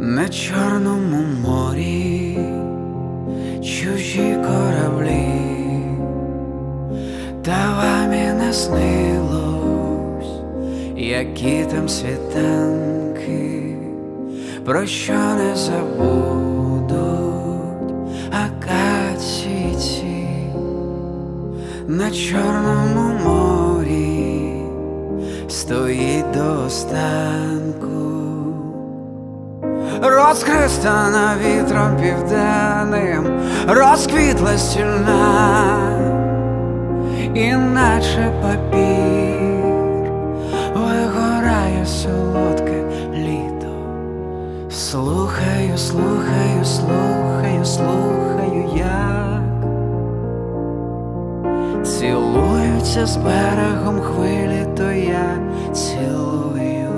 На Чорному морі. Чужі кораблі, та вам і не снилось, які там світанки, про що не забудуть акації ці на Чорному морі стоїть до останку. Розхристана вітром південним, розквітла стільна, іначе папір, вигорає солодке літо. Слухаю, слухаю, слухаю, слухаю, як цілуються з берегом хвилі, то я цілую.